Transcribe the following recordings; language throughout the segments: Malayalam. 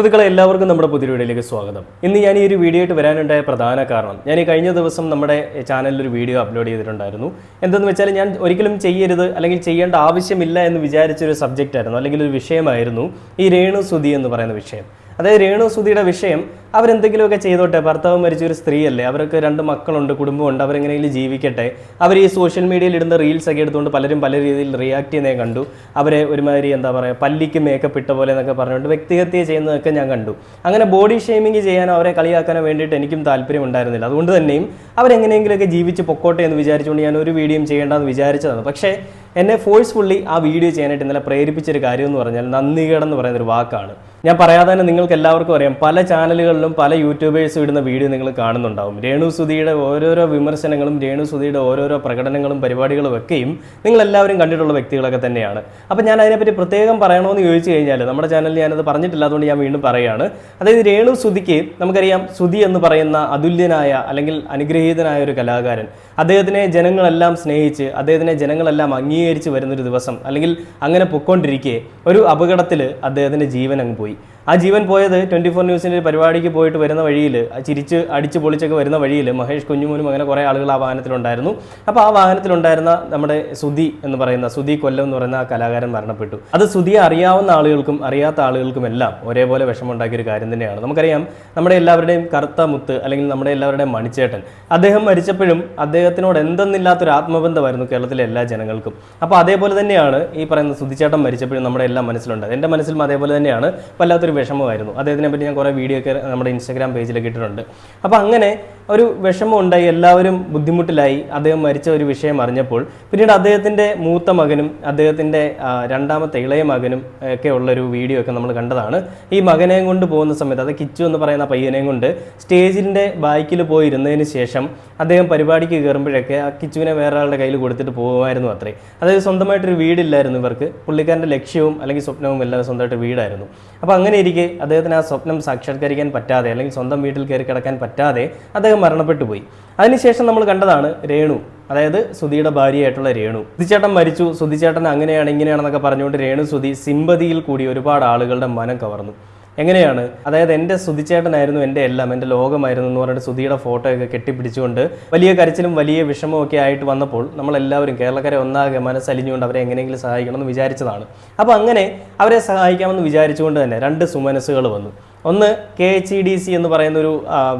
സുഹൃത്തുക്കളെ എല്ലാവർക്കും നമ്മുടെ പുതിയ വീഡിയോയിലേക്ക് സ്വാഗതം. ഇന്ന് ഞാൻ ഈ ഒരു വീഡിയോ ആയിട്ട് വരാനുണ്ടായ പ്രധാന കാരണം ഞാൻ ഈ കഴിഞ്ഞ ദിവസം നമ്മുടെ ചാനലിൽ ഒരു വീഡിയോ അപ്ലോഡ് ചെയ്തിട്ടുണ്ടായിരുന്നു. എന്തെന്ന് വെച്ചാൽ ഞാൻ ഒരിക്കലും ചെയ്യരുത് അല്ലെങ്കിൽ ചെയ്യേണ്ട ആവശ്യമില്ല എന്ന് വിചാരിച്ചൊരു സബ്ജക്റ്റ് ആയിരുന്നു അല്ലെങ്കിൽ ഒരു വിഷയമായിരുന്നു ഈ രേണു സുധി എന്ന് പറയുന്ന വിഷയം. അതായത് രേണു സുധിയുടെ വിഷയം അവരെന്തെങ്കിലുമൊക്കെ ചെയ്തോട്ടെ? ഭർത്താവ് മരിച്ച ഒരു സ്ത്രീയല്ലേ. അവർക്ക് രണ്ട് മക്കളുണ്ട് കുടുംബമുണ്ട് അവരെങ്ങനെയെങ്കിലും ജീവിക്കട്ടെ. അവർ ഈ സോഷ്യൽ മീഡിയയിൽ ഇടുന്ന റീൽസ് ഒക്കെ എടുത്തുകൊണ്ട് പലരും പല രീതിയിൽ റിയാക്ട് ചെയ്യുന്നേ കണ്ടു. അവരെ ഒരുമാതിരി എന്താ പറയുക പല്ലിക്ക് മേക്കപ്പ് ഇട്ട പോലെ എന്നൊക്കെ പറഞ്ഞുകൊണ്ട് വ്യക്തിഹത്യ ചെയ്യുന്നതൊക്കെ ഞാൻ കണ്ടു. അങ്ങനെ ബോഡി ഷെയ്മിങ് ചെയ്യാനോ അവരെ കളിയാക്കാനോ വേണ്ടിയിട്ട് എനിക്കും താല്പര്യം ഉണ്ടായിരുന്നില്ല. അതുകൊണ്ട് തന്നെയും അവരെങ്ങനെയെങ്കിലുമൊക്കെ ജീവിച്ച് പൊക്കോട്ടെ എന്ന് വിചാരിച്ചുകൊണ്ട് ഞാൻ ഒരു വീഡിയോയും ചെയ്യേണ്ടെന്ന് വിചാരിച്ചതാണ്. പക്ഷേ എന്നെ ഫോഴ്സ്ഫുള്ളി ആ വീഡിയോ ചെയ്യാനായിട്ട് ഇന്നലെ പ്രേരിപ്പിച്ചൊരു കാര്യം എന്ന് പറഞ്ഞാൽ നന്ദികേടെന്ന് പറയുന്ന ഒരു വാക്കാണ്. ഞാൻ പറയാതെ തന്നെ നിങ്ങൾക്ക് എല്ലാവർക്കും അറിയാം പല ചാനലുകളിലും പല യൂട്യൂബേഴ്സും ഇടുന്ന വീഡിയോ നിങ്ങൾ കാണുന്നുണ്ടാവും. രേണു സുധിയുടെ ഓരോരോ വിമർശനങ്ങളും രേണു സുധിയുടെ ഓരോരോ പ്രകടനങ്ങളും പരിപാടികളും ഒക്കെയും നിങ്ങൾ എല്ലാവരും കണ്ടിട്ടുള്ള വ്യക്തികളൊക്കെ തന്നെയാണ്. അപ്പോൾ ഞാൻ അതിനെപ്പറ്റി പ്രത്യേകം പറയണമെന്ന് ചോദിച്ചു കഴിഞ്ഞാൽ നമ്മുടെ ചാനലിൽ ഞാനത് പറഞ്ഞിട്ടില്ല അതുകൊണ്ട് ഞാൻ വീണ്ടും പറയുകയാണ് അതായത് രേണു സുധിക്ക് നമുക്കറിയാം സുധി എന്ന് പറയുന്ന അതുല്യനായ അല്ലെങ്കിൽ അനുഗ്രഹീതനായ ഒരു കലാകാരൻ. അദ്ദേഹത്തിനെ ജനങ്ങളെല്ലാം സ്നേഹിച്ച് അദ്ദേഹത്തിനെ ജനങ്ങളെല്ലാം അംഗീകരിച്ച് വരുന്നൊരു ദിവസം അല്ലെങ്കിൽ അങ്ങനെ പൊക്കോണ്ടിരിക്കെ ഒരു അപകടത്തിൽ അദ്ദേഹത്തിന്റെ ജീവൻ അങ്ങ് പോയി. week ആ ജീവൻ പോയത് ട്വന്റി ഫോർ ന്യൂസിന്റെ ഒരു പരിപാടിക്ക് പോയിട്ട് വരുന്ന വഴിയിൽ ചിരിച്ച് അടിച്ച് പൊളിച്ചൊക്കെ വരുന്ന വഴിയിൽ മഹേഷ് കുഞ്ഞുമോനും അങ്ങനെ കുറേ ആളുകൾ ആ വാഹനത്തിലുണ്ടായിരുന്നു. അപ്പോൾ ആ വാഹനത്തിലുണ്ടായിരുന്ന നമ്മുടെ സുധി എന്ന് പറയുന്ന സുധി കൊല്ലം എന്ന് പറയുന്ന ആ കലാകാരൻ മരണപ്പെട്ടു. അത് സുധിയെ അറിയാവുന്ന ആളുകൾക്കും അറിയാത്ത ആളുകൾക്കും എല്ലാം ഒരേപോലെ വിഷമമുണ്ടാക്കിയൊരു കാര്യം തന്നെയാണ്. നമുക്കറിയാം നമ്മുടെ എല്ലാവരുടെയും കറുത്ത മുത്ത് അല്ലെങ്കിൽ നമ്മുടെ എല്ലാവരുടെയും മണിച്ചേട്ടൻ അദ്ദേഹം മരിച്ചപ്പോഴും അദ്ദേഹത്തിനോട് എന്തെന്നില്ലാത്തൊരു ആത്മബന്ധമായിരുന്നു കേരളത്തിലെ എല്ലാ ജനങ്ങൾക്കും. അപ്പോൾ അതേപോലെ തന്നെയാണ് ഈ പറയുന്ന സുധിച്ചേട്ടൻ മരിച്ചപ്പോഴും നമ്മുടെ എല്ലാം മനസ്സിലുണ്ട് എന്റെ മനസ്സിലും അതേപോലെ തന്നെയാണ്. വല്ലാത്തൊരു വിഷമമായിരുന്നു. അദ്ദേഹത്തിനെ പറ്റി ഞാൻ കുറേ വീഡിയോ ഒക്കെ നമ്മുടെ ഇൻസ്റ്റാഗ്രാം പേജിലൊക്കെ ഇട്ടിട്ടുണ്ട്. അപ്പോൾ അങ്ങനെ ഒരു വിഷമം ഉണ്ടായി എല്ലാവരും ബുദ്ധിമുട്ടിലായി അദ്ദേഹം മരിച്ച ഒരു വിഷയം അറിഞ്ഞപ്പോൾ പിന്നീട് അദ്ദേഹത്തിന്റെ മൂത്ത മകനും അദ്ദേഹത്തിന്റെ രണ്ടാമത്തെ ഇളയ മകനും ഒക്കെ ഉള്ളൊരു വീഡിയോ ഒക്കെ നമ്മൾ കണ്ടതാണ്. ഈ മകനെയും കൊണ്ട് പോകുന്ന സമയത്ത് അത് കിച്ചു എന്ന് പറയുന്ന പയ്യനെയും കൊണ്ട് സ്റ്റേജിന്റെ ബാക്കിൽ പോയിരുന്നതിന് ശേഷം അദ്ദേഹം പരിപാടിക്ക് കയറുമ്പോഴൊക്കെ ആ കിച്ചുവിനെ വേറെ ആളുടെ കയ്യിൽ കൊടുത്തിട്ട് പോകുമായിരുന്നു അത്രേ. അതായത് സ്വന്തമായിട്ടൊരു വീടില്ലായിരുന്നു ഇവർക്ക്. പുള്ളിക്കാരന്റെ ലക്ഷ്യവും അല്ലെങ്കിൽ സ്വപ്നവും എല്ലാം സ്വന്തമായിട്ട് വീടായിരുന്നു. അപ്പോൾ അങ്ങനെ ഇരിക്കെ. അദ്ദേഹത്തിന് ആ സ്വപ്നം സാക്ഷാത്കരിക്കാൻ പറ്റാതെ അല്ലെങ്കിൽ സ്വന്തം വീട്ടിൽ കയറി കിടക്കാൻ പറ്റാതെ അദ്ദേഹം മരണപ്പെട്ടു പോയി. അതിനുശേഷം നമ്മൾ കണ്ടതാണ് രേണു അതായത് സുധിയുടെ ഭാര്യയായിട്ടുള്ള രേണു. സുധിച്ചേട്ടൻ മരിച്ചു. സുധിച്ചേട്ടൻ അങ്ങനെയാണ് ഇങ്ങനെയാണെന്നൊക്കെ പറഞ്ഞുകൊണ്ട് രേണു സുധി സിമ്പതിയിൽ കൂടി ഒരുപാട് ആളുകളുടെ മനം കവർന്നു. എങ്ങനെയാണ്? അതായത് എന്റെ സുതിച്ചേട്ടനായിരുന്നു എന്റെ എല്ലാം എന്റെ ലോകമായിരുന്നു എന്ന് പറഞ്ഞിട്ട് സുധിയുടെ ഫോട്ടോയൊക്കെ കെട്ടിപ്പിടിച്ചുകൊണ്ട് വലിയ കരച്ചിലും വലിയ വിഷമവും ഒക്കെ ആയിട്ട് വന്നപ്പോൾ നമ്മളെല്ലാവരും കേരളക്കാരെ ഒന്നാകെ മനസ്സലിഞ്ഞുകൊണ്ട് അവരെ എങ്ങനെയെങ്കിലും സഹായിക്കണമെന്ന് വിചാരിച്ചതാണ്. അപ്പോൾ അങ്ങനെ അവരെ സഹായിക്കാമെന്ന് വിചാരിച്ചുകൊണ്ട് തന്നെ രണ്ട് സുമനസ്സുകൾ വന്നു. ഒന്ന് K H E D C എന്ന് പറയുന്ന ഒരു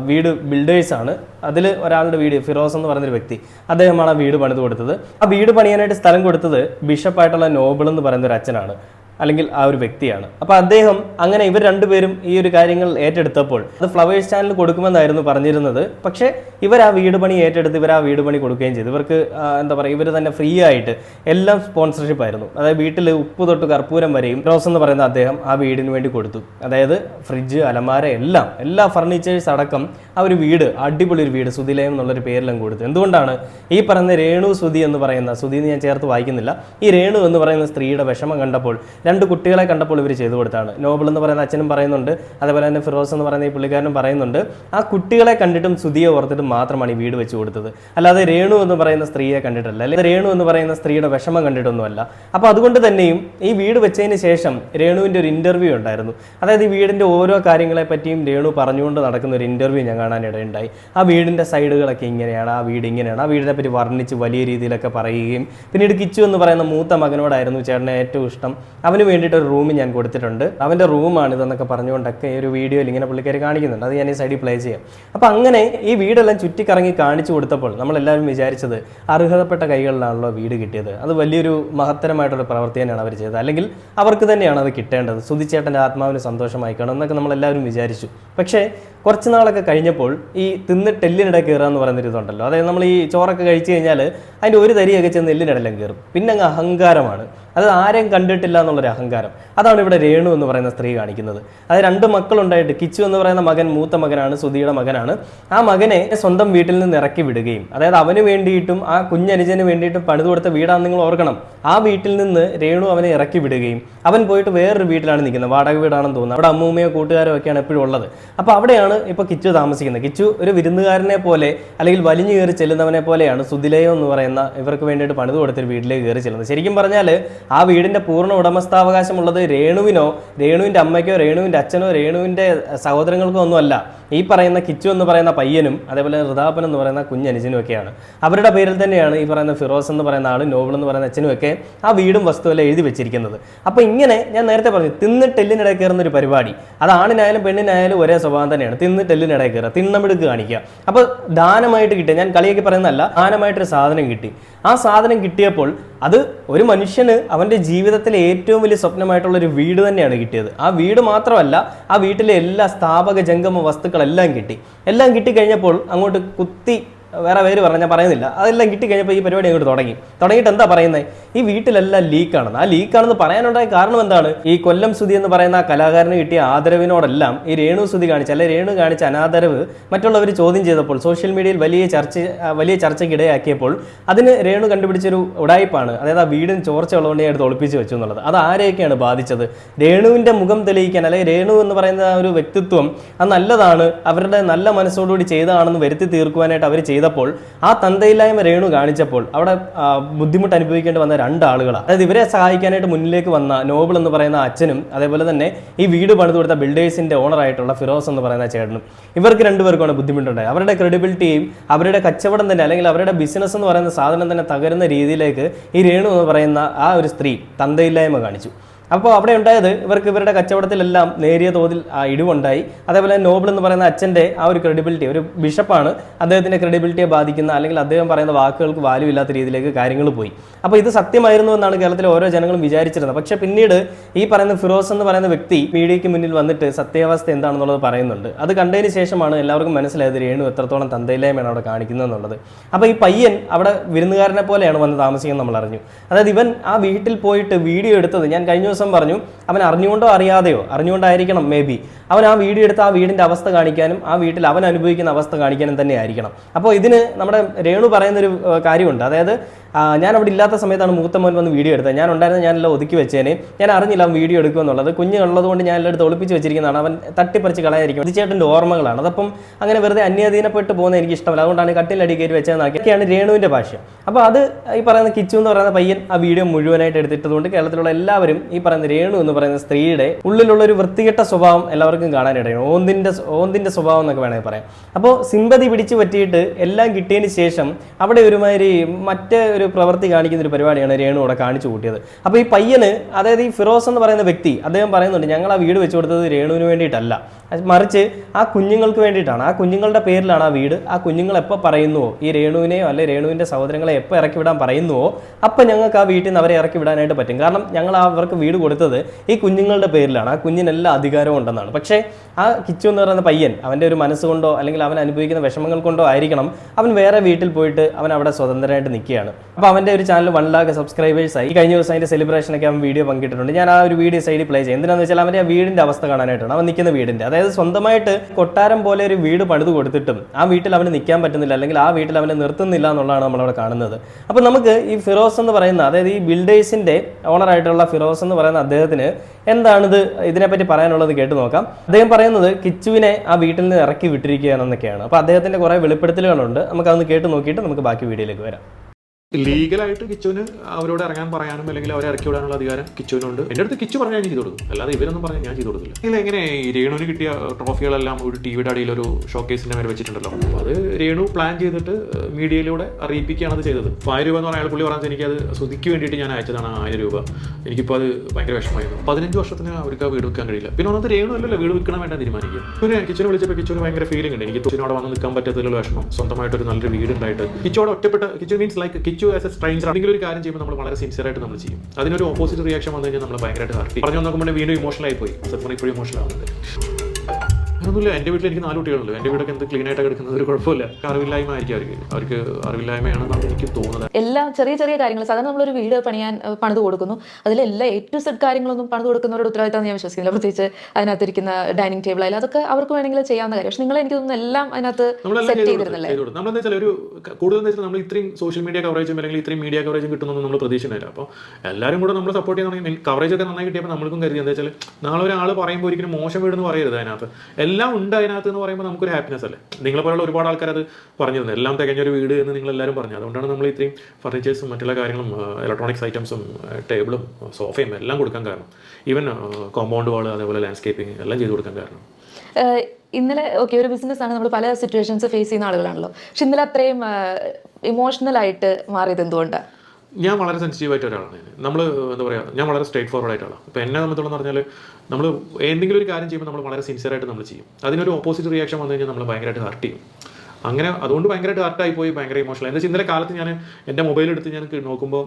വീട് ബിൽഡേഴ്സാണ്. അതിൽ ഒരാളുടെ വീട് ഫിറോസ് എന്ന് പറയുന്നൊരു വ്യക്തി. അദ്ദേഹമാണ് ആ വീട് പണിത് കൊടുത്തത്. ആ വീട് പണിയാനായിട്ട് സ്ഥലം കൊടുത്തത് ബിഷപ്പായിട്ടുള്ള നോബിൾ എന്ന് പറയുന്ന ഒരു അച്ഛനാണ്. അല്ലെങ്കിൽ ആ ഒരു വ്യക്തിയാണ്. അപ്പോൾ അദ്ദേഹം അങ്ങനെ ഇവർ രണ്ടുപേരും ഈ ഒരു കാര്യങ്ങൾ ഏറ്റെടുത്തപ്പോൾ അത് ഫ്ലവേഴ്സ് ചാനൽ കൊടുക്കുമെന്നായിരുന്നു പറഞ്ഞിരുന്നത്. പക്ഷേ ഇവർ ആ വീട് പണി ഏറ്റെടുത്ത് ഇവർ ആ വീട് പണി കൊടുക്കുകയും ചെയ്തു. ഇവർക്ക് എന്താ പറയുക ഇവർ തന്നെ ഫ്രീ ആയിട്ട് എല്ലാം സ്പോൺസർഷിപ്പ് ആയിരുന്നു. അതായത് വീട്ടിൽ ഉപ്പ് തൊട്ട് കർപ്പൂരം വരെയും റോസ് എന്ന് പറയുന്ന അദ്ദേഹം ആ വീടിന് വേണ്ടി കൊടുത്തു. അതായത് ഫ്രിഡ്ജ് അലമാര എല്ലാം എല്ലാ ഫർണിച്ചേഴ്സ് അടക്കം ആ ഒരു വീട് അടിപൊളി ഒരു വീട് സുധിലയം എന്നുള്ളൊരു പേരിലും കൊടുത്തു. എന്തുകൊണ്ടാണ് ഈ പറയുന്ന രേണു സുധി എന്ന് പറയുന്ന സുധി എന്ന് ഞാൻ ചേർത്ത് വായിക്കുന്നില്ല. ഈ രേണു എന്ന് പറയുന്ന സ്ത്രീയുടെ വിഷമം കണ്ടപ്പോൾ രണ്ട് കുട്ടികളെ കണ്ടപ്പോൾ ഇവർ ചെയ്തു കൊടുത്താണ്. നോബിൾ എന്ന് പറയുന്ന അച്ഛനും പറയുന്നുണ്ട്. അതേപോലെ തന്നെ ഫിറോസ് എന്ന് പറയുന്ന ഈ പുള്ളിക്കാരനും പറയുന്നുണ്ട്. ആ കുട്ടികളെ കണ്ടിട്ടും സുതിയെ ഓർത്തിട്ട് മാത്രമാണ് ഈ വീട് വെച്ച് കൊടുത്തത്. അല്ലാതെ രേണു എന്ന് പറയുന്ന സ്ത്രീയെ കണ്ടിട്ടല്ല. അല്ലെങ്കിൽ രേണു എന്ന് പറയുന്ന സ്ത്രീയുടെ വിഷമം കണ്ടിട്ടൊന്നുമല്ല. അപ്പോൾ അതുകൊണ്ട് തന്നെയും ഈ വീട് വെച്ചതിന് ശേഷം രേണുവിന്റെ ഒരു ഇന്റർവ്യൂ ഉണ്ടായിരുന്നു. അതായത് ഈ വീടിന്റെ ഓരോ കാര്യങ്ങളെ പറ്റിയും രേണു പറഞ്ഞുകൊണ്ട് നടക്കുന്ന ഒരു ഇന്റർവ്യൂ ഞാൻ കാണാനിടയുണ്ടായി ആ വീടിന്റെ സൈഡുകളൊക്കെ ഇങ്ങനെയാണ് ആ വീട് ഇങ്ങനെയാണ്. ആ വീടിനെ പറ്റി വർണിച്ച് വലിയ രീതിയിലൊക്കെ പറയുകയും പിന്നീട് കിച്ചു എന്ന് പറയുന്ന മൂത്ത മകനോടായിരുന്നു ചേട്ടനെ ഏറ്റവും ഇഷ്ടം. അവന് വേണ്ടിയിട്ട് ഒരു റൂം ഞാൻ കൊടുത്തിട്ടുണ്ട്. അവന്റെ റൂമാണ് ഇതെന്നൊക്കെ പറഞ്ഞുകൊണ്ടൊക്കെ ഈ ഒരു വീഡിയോയിൽ ഇങ്ങനെ പുള്ളിക്കാർ കാണിക്കുന്നുണ്ട്. അത് ഞാൻ ഈ സൈഡിൽ പ്ലേ ചെയ്യാം. അപ്പോൾ അങ്ങനെ ഈ വീടെല്ലാം ചുറ്റിക്കറങ്ങി കാണിച്ചു കൊടുത്തപ്പോൾ നമ്മളെല്ലാവരും വിചാരിച്ചത് അർഹതപ്പെട്ട കൈകളിലാണല്ലോ വീട് കിട്ടിയത്. അത് വലിയൊരു മഹത്തരമായിട്ടുള്ള പ്രവൃത്തി തന്നെയാണ് അവർ ചെയ്തത്. അല്ലെങ്കിൽ അവർക്ക് തന്നെയാണ് അത് കിട്ടേണ്ടത്. സുതിച്ചേട്ടന്റെ ആത്മാവിന് സന്തോഷമായി കാണും എന്നൊക്കെ നമ്മളെല്ലാവരും വിചാരിച്ചു. പക്ഷേ കുറച്ച് നാളൊക്കെ കഴിഞ്ഞപ്പോൾ ഈ തിന്നിട്ട് എല്ലിനിടെ കയറുക എന്ന് പറയുന്നൊരു ഇതുണ്ടല്ലോ. അതായത് നമ്മൾ ഈ ചോറൊക്കെ കഴിച്ചു കഴിഞ്ഞാൽ അതിന്റെ ഒരു തരിയൊക്കെ ചെന്ന് എല്ലിനിടെല്ലാം കയറും പിന്നെ അങ്ങ് അഹങ്കാരമാണ്. അത് ആരെയും കണ്ടിട്ടില്ല എന്നുള്ളൊരു അഹങ്കാരം. അതാണ് ഇവിടെ രേണു എന്ന് പറയുന്ന സ്ത്രീ കാണിക്കുന്നത്. അത് രണ്ട് മക്കളുണ്ടായിട്ട് കിച്ചു എന്ന് പറയുന്ന മകൻ മൂത്ത മകനാണ് സുധിയുടെ മകനാണ്. ആ മകനെ സ്വന്തം വീട്ടിൽ നിന്ന് ഇറക്കി വിടുകയും അതായത് അവന് വേണ്ടിയിട്ടും ആ കുഞ്ഞനുജന് വേണ്ടിയിട്ടും പണിത് കൊടുത്ത വീടാണെന്ന് നിങ്ങൾ ഓർക്കണം. ആ വീട്ടിൽ നിന്ന് രേണു അവനെ ഇറക്കി വിടുകയും അവൻ പോയിട്ട് വേറൊരു വീട്ടിലാണ് നിൽക്കുന്നത് വാടക വീടാണെന്ന് തോന്നുന്നു. അവിടെ അമ്മൂമ്മയോ കൂട്ടുകാരോ ഒക്കെയാണ് എപ്പോഴും ഉള്ളത്. അപ്പോൾ അവിടെയാണ് ഇപ്പോൾ കിച്ചു താമസിക്കുന്നത്. കിച്ചു ഒരു വിരുന്നുകാരനെ പോലെ അല്ലെങ്കിൽ വലിഞ്ഞു കയറി ചെല്ലുന്നവനെ പോലെയാണ് സുധിലയോ എന്ന് പറയുന്ന ഇവർക്ക് വേണ്ടിയിട്ട് പണിത് കൊടുത്തൊരു വീട്ടിലേക്ക് കയറി ചെല്ലുന്നത്. ശരിക്കും പറഞ്ഞാൽ ആ വീടിന്റെ പൂർണ ഉടമസ്ഥാവകാശമുള്ളത് രേണുവിനോ രേണുവിന്റെ അമ്മയ്ക്കോ രേണുവിന്റെ അച്ഛനോ രേണുവിന്റെ സഹോദരങ്ങൾക്കോ ഒന്നുമല്ല. ഈ പറയുന്ന കിച്ചു എന്ന് പറയുന്ന പയ്യനും അതേപോലെ ഋതാപൻ എന്ന് പറയുന്ന കുഞ്ഞനുജനും ഒക്കെയാണ് അവരുടെ പേരിൽ തന്നെയാണ് ഈ പറയുന്ന ഫിറോസ് എന്ന് പറയുന്ന ആളും നോവൽ എന്ന് പറയുന്ന അച്ഛനും ഒക്കെ ആ വീടും വസ്തുവെല്ലാം എഴുതി വെച്ചിരിക്കുന്നത്. അപ്പോൾ ഇങ്ങനെ ഞാൻ നേരത്തെ പറഞ്ഞു തിന്ന് ടെല്ലിനിടയിൽ കയറുന്ന ഒരു പരിപാടി. അത് ആണിനായാലും പെണ്ണിനായാലും ഒരേ സ്വഭാവം തന്നെയാണ്. തിന്ന് ടെല്ലിനിടയിൽ കയറുക തിണ്ണമെടുക്ക് കാണിക്കുക. അപ്പോൾ ദാനമായിട്ട് കിട്ടിയ ഞാൻ കളിയൊക്കെ പറയുന്നതല്ല ദാനമായിട്ടൊരു സാധനം കിട്ടി. ആ സാധനം കിട്ടിയപ്പോൾ അത് ഒരു മനുഷ്യന് അവന്റെ ജീവിതത്തിലെ ഏറ്റവും വലിയ സ്വപ്നമായിട്ടുള്ള ഒരു വീട് തന്നെയാണ് കിട്ടിയത്. ആ വീട് മാത്രമല്ല ആ വീട്ടിലെ എല്ലാ സ്ഥാപക ജംഗമ വസ്തുക്കളെല്ലാം കിട്ടി. എല്ലാം കിട്ടിക്കഴിഞ്ഞപ്പോൾ അങ്ങോട്ട് കുത്തി വേറെ പേര് പറഞ്ഞാൽ ഞാൻ പറയുന്നില്ല. അതെല്ലാം കിട്ടിക്കഴിഞ്ഞപ്പോൾ ഈ പരിപാടി അങ്ങോട്ട് തുടങ്ങി. തുടങ്ങിയിട്ട് എന്താ പറയുന്നത് ഈ വീട്ടിലെല്ലാം ലീക്കാണെന്ന്. ആ ലീക്കാണെന്ന് പറയാനുണ്ടായ കാരണം എന്താണ്? ഈ കൊല്ലം സുതി എന്ന് പറയുന്ന ആ കലാകാരന് കിട്ടിയ ആദരവിനോടെല്ലാം ഈ രേണു സുതി കാണിച്ച അല്ലെ രേണു കാണിച്ച അനാദരവ് മറ്റുള്ളവർ ചോദ്യം ചെയ്തപ്പോൾ സോഷ്യൽ മീഡിയയിൽ വലിയ ചർച്ച വലിയ ചർച്ചയ്ക്ക് ഇടയാക്കിയപ്പോൾ അതിന് രേണു കണ്ടുപിടിച്ചൊരു ഉടായ്പാണ്. അതായത് ആ വീടിന് ചോർച്ച ഉള്ളതുകൊണ്ട് ഞാൻ ഒളിപ്പിച്ച് വെച്ചു എന്നുള്ളത്. അത് ആരെയൊക്കെയാണ് ബാധിച്ചത്? രേണുവിന്റെ മുഖം തെളിയിക്കാൻ അല്ലെങ്കിൽ രേണു എന്ന് പറയുന്ന ഒരു വ്യക്തിത്വം അത് നല്ലതാണ് അവരുടെ നല്ല മനസ്സോടുകൂടി ചെയ്തതാണെന്ന് വരുത്തി തീർക്കുവാനായിട്ട് അവർ ചെയ്തപ്പോൾ ആ തന്തയില്ലായ്മ രേണു കാണിച്ചപ്പോൾ അവിടെ ബുദ്ധിമുട്ട് അനുഭവിക്കേണ്ടി വന്ന രണ്ടാളുകളാണ് അതായത് ഇവരെ സഹായിക്കാനായിട്ട് മുന്നിലേക്ക് വന്ന നോബിൾ എന്ന് പറയുന്ന അച്ഛനും അതേപോലെ തന്നെ ഈ വീട് പണിത് കൊടുത്ത ബിൽഡേഴ്സിന്റെ ഓണറായിട്ടുള്ള ഫിറോസ് എന്ന് പറയുന്ന ചേട്ടനും. ഇവർക്ക് രണ്ടുപേർക്കാണ് ബുദ്ധിമുട്ടുണ്ടായത്. അവരുടെ ക്രെഡിബിലിറ്റിയും അവരുടെ കച്ചവടം തന്നെ അല്ലെങ്കിൽ അവരുടെ ബിസിനസ് എന്ന് പറയുന്ന സാധനം തന്നെ തകരുന്ന രീതിയിലേക്ക് ഈ രേണു എന്ന് പറയുന്ന ആ ഒരു സ്ത്രീ തന്തയില്ലായ്മ കാണിച്ചു. അപ്പോൾ അവിടെ ഉണ്ടായത് ഇവർക്ക് ഇവരുടെ കച്ചവടത്തിലെല്ലാം നേരിയ തോതിൽ ഇടിവുണ്ടായി. അതേപോലെ നോബിൾ എന്ന് പറയുന്ന അച്ഛന്റെ ആ ഒരു ക്രെഡിബിലിറ്റി ഒരു ബിഷപ്പാണ് അദ്ദേഹത്തിന്റെ ക്രെഡിബിലിറ്റിയെ ബാധിക്കുന്ന അല്ലെങ്കിൽ അദ്ദേഹം പറയുന്ന വാക്കുകൾക്ക് വാല്യൂ ഇല്ലാത്ത രീതിയിലേക്ക് കാര്യങ്ങൾ പോയി. അപ്പോൾ ഇത് സത്യമായിരുന്നു എന്നാണ് കേരളത്തിലെ ഓരോ ജനങ്ങളും വിചാരിച്ചിരുന്നത്. പക്ഷേ പിന്നീട് ഈ പറയുന്ന ഫിറോസ് എന്ന് പറയുന്ന വ്യക്തി മീഡിയയ്ക്ക് മുന്നിൽ വന്നിട്ട് സത്യാവസ്ഥ എന്താണെന്നുള്ളത് പറയുന്നുണ്ട്. അത് കണ്ടതിന് ശേഷമാണ് എല്ലാവർക്കും മനസ്സിലായത് രേണു എത്രത്തോളം തന്തയില്ലായ്മയാണ് അവിടെ കാണിക്കുന്നത് എന്നുള്ളത് അപ്പോൾ ഈ പയ്യൻ അവിടെ വിരുന്നുകാരനെ പോലെയാണ് വന്ന് താമസിക്കുന്നത് നമ്മൾ അറിഞ്ഞു അതായത് ഇവൻ ആ വീട്ടിൽ പോയിട്ട് വീഡിയോ എടുത്തത് ഞാൻ കഴിഞ്ഞ ദിവസം പറഞ്ഞു അവൻ അറിഞ്ഞുകൊണ്ടോ അറിയാതെയോ? അറിഞ്ഞുകൊണ്ടായിരിക്കണം മേ ബി. അവൻ ആ വീഡിയോ എടുത്ത് ആ വീടിന്റെ അവസ്ഥ കാണിക്കാനും ആ വീട്ടിൽ അവൻ അനുഭവിക്കുന്ന അവസ്ഥ കാണിക്കാനും തന്നെ ആയിരിക്കണം. അപ്പോൾ ഇതിന് നമ്മുടെ രേണു പറയുന്നൊരു കാര്യമുണ്ട്. അതായത് ഞാൻ അവിടെ ഇല്ലാത്ത സമയത്താണ് മൂത്ത മോൻ വന്ന് വീഡിയോ എടുത്തത്. ഞാൻ ഉണ്ടായിരുന്ന ഞാനെല്ലാം ഒതുക്കി വെച്ചേനെ. ഞാൻ അറിഞ്ഞില്ല അവൻ വീഡിയോ എടുക്കുമെന്നുള്ളത് കുഞ്ഞുള്ളത് കൊണ്ട് ഞാൻ എല്ലാം എടുത്ത് ഒളിപ്പിച്ച് വെച്ചിരിക്കുന്നതാണ്. അവൻ തട്ടിപ്പറിച്ച് കളയായിരിക്കും തീർച്ചയായിട്ടും ഓർമ്മകളാണ്. അതപ്പം അങ്ങനെ വെറുതെ അന്യാധീനപ്പെട്ട് പോകുന്ന എനിക്ക് ഇഷ്ടമല്ല. അതുകൊണ്ടാണ് കട്ടിലടി കയറി വെച്ചതെന്നാക്കിയൊക്കെയാണ് രേണുവിന്റെ ഭാഷ അപ്പോൾ അത് ഈ പറയുന്ന കിച്ചു എന്ന് പറയുന്ന പയ്യൻ ആ വീഡിയോ മുഴുവനായിട്ട് എടുത്തിട്ടതുകൊണ്ട് കേരളത്തിലുള്ള എല്ലാവരും ഈ പറയുന്ന രേണു എന്ന് പറയുന്ന സ്ത്രീയുടെ ഉള്ളിലുള്ള ഒരു വൃത്തികെട്ട സ്വഭാവം എല്ലാവർക്കും കാണാനിടയാണ് ഓന്തിന്റെ ഓന്തിന്റെ സ്വഭാവം എന്നൊക്കെ വേണമെങ്കിൽ പറയാം. അപ്പോൾ സിമ്പതി പിടിച്ചു പറ്റിയിട്ട് എല്ലാം കിട്ടിയതിന് ശേഷം അവിടെ ഒരുമാതിരി മറ്റേ ഒരു പ്രവൃത്തി കാണിക്കുന്ന ഒരു പരിപാടിയാണ് രേണു അവിടെ കാണിച്ചു കൂട്ടിയത്. അപ്പോൾ ഈ പയ്യന് അതായത് ഈ ഫിറോസ് എന്ന് പറയുന്ന വ്യക്തി അദ്ദേഹം പറയുന്നുണ്ട് ഞങ്ങൾ ആ വീട് വെച്ചു കൊടുത്തത് രേണുവിന് വേണ്ടിയിട്ടല്ല. മറിച്ച് ആ കുഞ്ഞുങ്ങൾക്ക് വേണ്ടിയിട്ടാണ്. ആ കുഞ്ഞുങ്ങളുടെ പേരിലാണ് ആ വീട്. ആ കുഞ്ഞുങ്ങൾ എപ്പോൾ പറയുന്നുവോ? ഈ രേണുവിനെയോ അല്ലെ രേണുവിന്റെ സഹോദരങ്ങളെ എപ്പോൾ ഇറക്കി വിടാൻ പറയുന്നുവോ? അപ്പം ഞങ്ങൾക്ക് ആ വീട്ടിൽ നിന്ന് അവരെ ഇറക്കി വിടാനായിട്ട് പറ്റും. കാരണം ഞങ്ങൾ അവർക്ക് വീട് കൊടുത്തത് ഈ കുഞ്ഞുങ്ങളുടെ പേരിലാണ്. ആ കുഞ്ഞിനെല്ലാം അധികാരവും ഉണ്ടെന്നാണ്. പക്ഷേ ആ കിച്ചു എന്ന് പറയുന്ന പയ്യൻ അവന്റെ ഒരു മനസ്സുകൊണ്ടോ അല്ലെങ്കിൽ അവൻ അനുഭവിക്കുന്ന വിഷമങ്ങൾ കൊണ്ടോ ആയിരിക്കണം. അവൻ വേറെ വീട്ടിൽ പോയിട്ട് അവൻ അവിടെ സ്വതന്ത്രമായിട്ട് നിൽക്കുകയാണ്. അപ്പോൾ അവന്റെ ഒരു ചാനൽ വൺ ലാക്ക് സബ്സ്ക്രൈബേഴ്സ് ആയി. കഴിഞ്ഞ ദിവസം അതിന്റെ സെലിബ്രേഷനൊക്കെ അവൻ വീഡിയോ പങ്കിട്ടിട്ടുണ്ട്. ഞാൻ ആ ഒരു വീഡിയോ സൈഡിൽ പ്ലേ ചെയ്യും. എന്തിനാണെന്ന് വെച്ചാൽ അവന്റെ ആ വീടിന്റെ അവസ്ഥ കാണാനായിട്ടാണ്. അവൻ നിൽക്കുന്ന വീടിന്റെ അതായത് സ്വന്തമായിട്ട് കൊട്ടാരം പോലെ ഒരു വീട് പണിത് കൊടുത്തിട്ടും ആ വീട്ടിൽ അവന് നിൽക്കാൻ പറ്റുന്നില്ല അല്ലെങ്കിൽ ആ വീട്ടിൽ അവനെ നിർത്തുന്നില്ല എന്നുള്ളതാണ് നമ്മളവിടെ കാണുന്നത്. അപ്പോൾ നമുക്ക് ഈ ഫിറോസ് എന്ന് പറയുന്ന അതായത് ഈ ബിൽഡേഴ്സിന്റെ ഓണറായിട്ടുള്ള ഫിറോസ് എന്ന് പറയുന്ന അദ്ദേഹത്തിന് എന്താണിത് ഇതിനെപ്പറ്റി പറയാനുള്ളത് കേട്ട് നോക്കാം. അദ്ദേഹം പറയുന്നത് കിച്ചുവിനെ ആ വീട്ടിൽ നിന്ന് ഇറക്കി വിട്ടിരിക്കുകയാണെന്നൊക്കെയാണ്. അപ്പോൾ അദ്ദേഹത്തിന്റെ കുറേ വെളിപ്പെടുത്തലുകളുണ്ട്. നമുക്കതൊന്ന് കേട്ട് നോക്കിയിട്ട് നമുക്ക് ബാക്കി വീഡിയോയിലേക്ക് വരാം. ലീഗലായിട്ട് കിച്ചുവിന് അവരോട് ഇറങ്ങാൻ പറയാനും അല്ലെങ്കിൽ അവരെ ഇറക്കി വിടാനുള്ള അധികാരം കിച്ചുവിനുണ്ട്. എന്റെ അടുത്ത് കിച്ചു പറഞ്ഞാൽ ഞാൻ ചെയ്തു കൊടുക്കും. അല്ലാതെ ഇവരൊന്നും പറഞ്ഞാൽ ഞാൻ ചെയ്തു കൊടുക്കില്ല. ഇല്ല എങ്ങനെ? രേണുവിന് കിട്ടിയ ട്രോഫികളെല്ലാം ഒരു ടി വിയുടെ അടിയിൽ ഒരു ഷോക്കേസിന്റെ മേലെ വെച്ചിട്ടുണ്ടല്ലോ. അപ്പോൾ അത് രേണു പ്ലാൻ ചെയ്തിട്ട് മീഡിയയിലൂടെ അറിയിപ്പിക്കുകയാണ് അത് ചെയ്തത്. അപ്പോൾ ആയിരം രൂപ എന്ന് പറഞ്ഞാൽ പുള്ളി പറഞ്ഞാൽ എനിക്ക് അത് ശ്രുതിക്ക് വേണ്ടിയിട്ട് ഞാൻ അയച്ചതാണ് ആയിരം രൂപ. എനിക്കിപ്പോൾ അത് ഭയങ്കര വിഷമമായിരുന്നു. പതിനഞ്ച് വർഷത്തിന് അവർക്ക് ആ വീട് വെക്കാൻ കഴിയില്ല. പിന്നെ ഒന്നത് രേണു അല്ലല്ലോ വീട് വെക്കണം വേണ്ട തീരുമാനിക്കുക. പിന്നെ കിച്ചനെ വിളിച്ചപ്പോൾ കിച്ചന് ഭയങ്കര ഫീലിംഗ് ഉണ്ട്. എനിക്ക് കിച്ചനോട് വന്ന് നിൽക്കാൻ പറ്റത്തില്ലല്ലോ വിഷമം. സ്വന്തമായിട്ടൊരു നല്ലൊരു വീട് ഉണ്ടായിട്ട് കിച്ചോടെ ഒറ്റപ്പെട്ട Kichu means like Kichu as a stranger എന്തെങ്കിലും ഒരു കാര്യം ചെയ്യുമ്പോൾ നമ്മൾ വളരെ സിൻസിയർ ആയിട്ട് നമ്മൾ ചെയ്യും. അതിനൊരു ഓപ്പോസിറ്റ് റിയാക്ഷൻ വന്നു കഴിഞ്ഞാൽ നമ്മൾ ഭയങ്കരമായിട്ട് ഹർട്ടി പറഞ്ഞു നോക്കുമ്പോൾ വീണ്ടും ഇമോഷണൽ ആയി പോയി. സത്യം ഇപ്പോഴും ഇമോഷണൽ ആവുന്നത് അതൊന്നുമില്ല എന്റെ വീട്ടിൽ എനിക്ക് നാല് കുട്ടികളുണ്ട്. എന്റെ വീടൊക്കെ എന്ത് ക്ലീൻ ആയിട്ട് കിടക്കുന്നത്? ഒരു കുഴപ്പമില്ല. അറിവില്ലായ്മ ആയിരിക്കും അവർക്ക്. അവർക്ക് അറിവില്ലായ്മയാണെന്നാണ് എനിക്ക് തോന്നുന്നത്. എല്ലാ ചെറിയ ചെറിയ കാര്യങ്ങൾ സാധാരണ നമ്മളൊരു വീട് പണിയാൻ പണിത് കൊടുക്കുന്നു. അതിലെല്ലാം എ ടു സെഡ് കാര്യങ്ങളൊന്നും പണിത് കൊടുക്കുന്നവരുടെ ഉത്തരവാദിത്തം ഞാൻ വിശ്വസിക്കുന്നില്ല. പ്രത്യേകിച്ച് അതിനകത്തിരിക്കുന്ന ഡൈനിങ് ടേബിൾ ആയാലും അതൊക്കെ അവർക്ക് വേണമെങ്കിൽ ചെയ്യാവുന്ന കാര്യം. പക്ഷെ നിങ്ങൾ എനിക്ക് തോന്നുന്നു എല്ലാം അതിനകത്ത് സെറ്റ് ചെയ്തിരുന്നില്ലേ? കൊടുത്തു വെച്ചാൽ ഒരു കൂടുതൽ വെച്ചാൽ നമ്മൾ ഇത്രയും സോഷ്യൽ മീഡിയ കവറേജും അല്ലെങ്കിൽ ഇത്രയും മീഡിയ കവറേജും കിട്ടുന്നൊന്നും നമ്മൾ പ്രതീക്ഷിക്കുന്നില്ല. അപ്പോൾ എല്ലാവരും കൂടെ നമ്മൾ സപ്പോർട്ട് ചെയ്യുന്ന കവറേജ് ഒക്കെ നന്നായി കിട്ടിയപ്പോൾ നമ്മൾക്കും കരുതി. എന്താ വെച്ചാൽ നാളെ ഒരാൾ പറയുമ്പോൾ ഒരിക്കലും മോശം വീടെന്ന് പറയരുത് അതിനകത്ത്. എല്ലാം ഉണ്ട് അതിനകത്ത് എന്ന് പറയുമ്പോൾ നമുക്കൊരു ഹാപ്പിനെസ് അല്ലേ? നിങ്ങളെ പോലുള്ള ഒരുപാട് ആൾക്കാർ അത് പറഞ്ഞു തന്നെ എല്ലാം തികഞ്ഞൊരു വീട് എന്ന് നിങ്ങൾ എല്ലാവരും പറഞ്ഞു. അതുകൊണ്ടാണ് നമ്മൾ ഇത്രയും ഫർണിച്ചേഴ്സും മറ്റുള്ള കാര്യങ്ങളും ഇലക്ട്രോണിക്സ് ഐറ്റംസും ടേബിളും സോഫയും എല്ലാം കൊടുക്കാൻ കാരണം. ഈവൻ കോമ്പൗണ്ട് വാൾ അതേപോലെ ലാൻഡ്സ്കേപ്പിംഗ് എല്ലാം ചെയ്ത് കൊടുക്കാൻ കാരണം. ഇന്നലെ ഓക്കെ ഒരു ബിസിനസ് ആണ് നമ്മൾ പല സിറ്റുവേഷൻസ് ഫേസ് ചെയ്യുന്ന ആളുകളാണല്ലോ. പക്ഷെ ഇന്നലെ അത്രയും ഇമോഷണൽ ആയിട്ട് മാറിയത് എന്തുകൊണ്ടാണ് ഞാൻ വളരെ സെൻസിറ്റീവ് ആയിട്ട് ഒരാളാണ് നമ്മൾ എന്താ പറയുക ഞാൻ വളരെ സ്ട്രേറ്റ് ഫോർവേഡ് ആയിട്ടാണ് അപ്പോൾ എന്നെ സംബന്ധിച്ചോളം പറഞ്ഞാൽ നമ്മൾ എന്തെങ്കിലും ഒരു കാര്യം ചെയ്യുമ്പോൾ നമ്മൾ വളരെ സിൻസിയറായിട്ട് നമ്മൾ ചെയ്യും. അതിനൊരു ഓപ്പോസിറ്റ് റിയാക്ഷൻ വന്നു കഴിഞ്ഞാൽ നമ്മൾ ഭയങ്കരമായിട്ട് ഹർട്ട് ചെയ്യും. അങ്ങനെ അതുകൊണ്ട് ഭയങ്കരമായിട്ട് ഹർട്ടായി പോയി ഭയങ്കര ഇമോഷണൽ എന്താ ഇന്നലെ കാലത്ത് ഞാൻ എന്റെ മൊബൈൽ എടുത്ത് ഞാൻ നോക്കുമ്പോൾ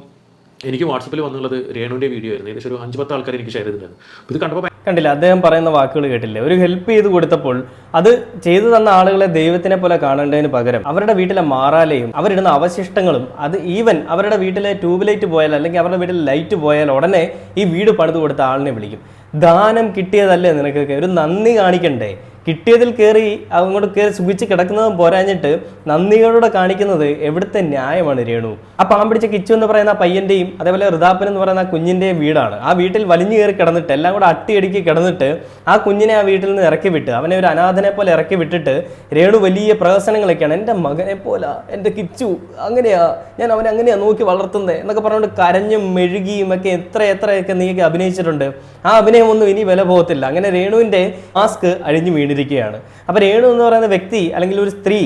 എനിക്ക് വാട്സപ്പിൽ വന്നുള്ളത് രേണുവിന്റെ വീഡിയോ ആയിരുന്നു. ഏകദേശം ഒരു അഞ്ച് പത്ത് ആൾക്കാർ എനിക്ക് ഷെയർ ചെയ്തിട്ടുണ്ടായിരുന്നു. ഇത് കണ്ടപ്പോൾ കണ്ടില്ല അദ്ദേഹം പറയുന്ന വാക്കുകൾ കേട്ടില്ലേ? ഒരു ഹെൽപ്പ് ചെയ്ത് കൊടുത്തപ്പോൾ അത് ചെയ്തു തന്ന ആളുകളെ ദൈവത്തിനെ പോലെ കാണേണ്ടതിന് പകരം അവരുടെ വീട്ടിലെ മാറാലയും അവരിടുന്ന അവശിഷ്ടങ്ങളും അത് ഈവൻ അവരുടെ വീട്ടിലെ ട്യൂബ് ലൈറ്റ് പോയാൽ അല്ലെങ്കിൽ അവരുടെ വീട്ടിലെ ലൈറ്റ് പോയാൽ ഉടനെ ഈ വീട് പണിത് കൊടുത്ത ആളിനെ വിളിക്കും. ദാനം കിട്ടിയതല്ലേ നിനക്കൊക്കെ? ഒരു നന്ദി കാണിക്കണ്ടേ? കിട്ടിയതിൽ കയറി അങ്ങോട്ട് കയറി സുഖിച്ച് കിടക്കുന്നതും പോരാഞ്ഞിട്ട് നന്ദികളോട് കാണിക്കുന്നത് എവിടുത്തെ ന്യായമാണ് രേണു. ആ പാമ്പ് പിടിച്ച കിച്ചു എന്ന് പറയുന്ന പയ്യന്റെയും അതേപോലെ ഋതാപ്പൻ എന്ന് പറയുന്ന കുഞ്ഞിന്റെയും വീടാണ്. ആ വീട്ടിൽ വലിഞ്ഞു കയറി കിടന്നിട്ട് എല്ലാം കൂടെ അട്ടിയടുക്കി കിടന്നിട്ട് ആ കുഞ്ഞിനെ ആ വീട്ടിൽ നിന്ന് ഇറക്കി വിട്ട് അവനെ ഒരു അനാഥനെ പോലെ ഇറക്കി വിട്ടിട്ട് രേണു വലിയ പ്രഹസനങ്ങളൊക്കെയാണ്. എന്റെ മകനെ പോലെ എന്റെ കിച്ചു അങ്ങനെയാ ഞാൻ അവനെ അങ്ങനെയാ നോക്കി വളർത്തുന്നത് എന്നൊക്കെ പറഞ്ഞുകൊണ്ട് കരഞ്ഞും മെഴുകിയും ഒക്കെ എത്ര എത്രയൊക്കെ നീക്കി അഭിനയിച്ചിട്ടുണ്ട്. ആ അഭിനയമൊന്നും ഇനി വില പോകത്തില്ല. അങ്ങനെ രേണുവിന്റെ മാസ്ക് അഴിഞ്ഞു വീണിരിക്കുകയാണ് അപ്പോൾ രേണു എന്ന് പറയുന്ന വ്യക്തി അല്ലെങ്കിൽ ഒരു സ്ത്രീ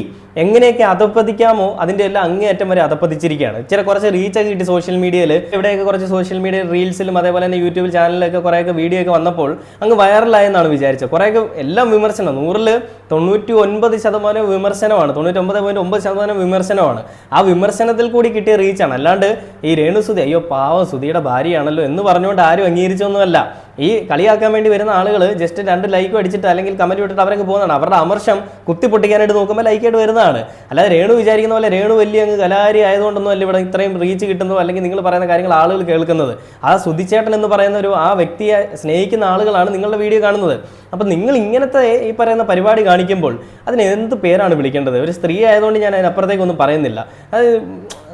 എങ്ങനെയൊക്കെ അധപ്പതിക്കാമോ അതിന്റെ എല്ലാം അങ്ങേയറ്റം വരെ അധപ്പതിച്ചിരിക്കുകയാണ്. ചില കുറച്ച് റീച്ചൊക്കെ കിട്ടി സോഷ്യൽ മീഡിയയിൽ ഇവിടെയൊക്കെ കുറച്ച് സോഷ്യൽ മീഡിയ റീൽസിലും അതേപോലെ തന്നെ യൂട്യൂബ് ചാനലിലൊക്കെ കുറേയൊക്കെ വീഡിയോ ഒക്കെ വന്നപ്പോൾ അങ്ങ് വൈറലായെന്നാണ് വിചാരിച്ചത്. കുറേയൊക്കെ എല്ലാം വിമർശനം. നൂറിൽ തൊണ്ണൂറ്റി ഒൻപത് ശതമാനം വിമർശനമാണ്. തൊണ്ണൂറ്റി ഒമ്പത് പോയിന്റ് ഒമ്പത് ശതമാനം വിമർശനമാണ്. ആ വിമർശനത്തിൽ കൂടി കിട്ടിയ റീച്ചാണ് അല്ലാണ്ട് ഈ രേണു സുധി അയ്യോ പാവം സുധിയുടെ ഭാര്യയാണല്ലോ എന്ന് പറഞ്ഞുകൊണ്ട് ആരും അംഗീകരിച്ചൊന്നുമല്ല. ഈ കളിയാക്കാൻ വേണ്ടി വരുന്ന ആളുകൾ ജസ്റ്റ് രണ്ട് ലൈക്ക് അടിച്ചിട്ട് അല്ലെങ്കിൽ കമന്റ് വിട്ടിട്ട് അവരൊക്കെ പോകുന്നതാണ്. അവരുടെ അമർഷം കുത്തി പൊട്ടിക്കാനായിട്ട് നോക്കുമ്പോൾ ലൈക്കായിട്ട് വരുന്നതാണ്. അല്ലാതെ രേണു വിചാരിക്കുന്ന പോലെ രേണു വലിയ അങ്ങ് കലാരി ആയതുകൊണ്ടൊന്നും അല്ല ഇവിടെ ഇത്രയും റീച്ച് കിട്ടുന്നതോ അല്ലെങ്കിൽ നിങ്ങൾ പറയുന്ന കാര്യങ്ങൾ ആളുകൾ കേൾക്കുന്നത്. ആ സുധിച്ചേട്ടൻ എന്ന് പറയുന്ന ഒരു ആ വ്യക്തിയെ സ്നേഹിക്കുന്ന ആളുകളാണ് നിങ്ങളുടെ വീഡിയോ കാണുന്നത്. അപ്പം നിങ്ങൾ ഇങ്ങനത്തെ ഈ പറയുന്ന പരിപാടി കാണിക്കുമ്പോൾ അതിന് എന്ത് പേരാണ് വിളിക്കേണ്ടത്? ഒരു സ്ത്രീ ആയതുകൊണ്ട് ഞാൻ അതിനപ്പുറത്തേക്കൊന്നും പറയുന്നില്ല. അത്